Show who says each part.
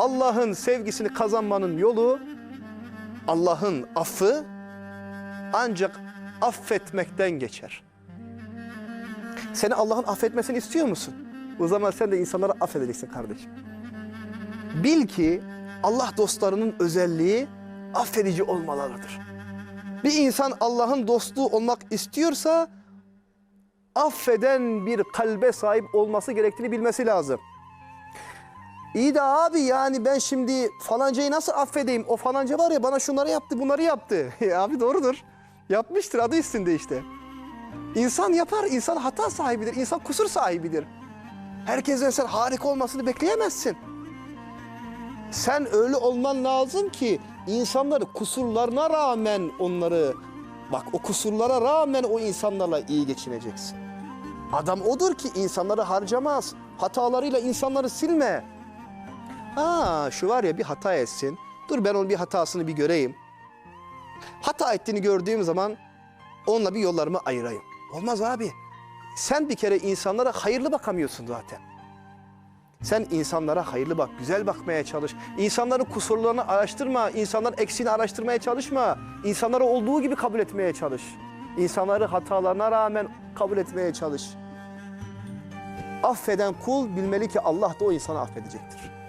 Speaker 1: Allah'ın sevgisini kazanmanın yolu Allah'ın affı ancak affetmekten geçer. Seni Allah'ın affetmesini istiyor musun? O zaman sen de insanları affedeceksin kardeşim. Bil ki Allah dostlarının özelliği affedici olmalarıdır. Bir insan Allah'ın dostluğu olmak istiyorsa affeden bir kalbe sahip olması gerektiğini bilmesi lazım. İyi de abi yani ben şimdi falancayı nasıl affedeyim? O falanca var ya bana şunları yaptı, bunları yaptı. Ya abi doğrudur. Yapmıştır adı üstünde işte. İnsan yapar, insan hata sahibidir, insan kusur sahibidir. Herkesten sen harika olmasını bekleyemezsin. Sen öyle olman lazım ki insanları kusurlarına rağmen onları bak o kusurlara rağmen o insanlarla iyi geçineceksin. Adam odur ki insanları harcamaz. Hatalarıyla insanları silme. Ha şu var ya bir hata etsin. Dur ben onun bir hatasını bir göreyim. Hata ettiğini gördüğüm zaman onunla bir yollarımı ayırayım. Olmaz abi. Sen bir kere insanlara hayırlı bakamıyorsun zaten. Sen insanlara hayırlı bak, güzel bakmaya çalış. İnsanların kusurlarını araştırma, insanların eksiğini araştırmaya çalışma. İnsanları olduğu gibi kabul etmeye çalış. İnsanları hatalarına rağmen kabul etmeye çalış. Affeden kul bilmeli ki Allah da o insanı affedecektir.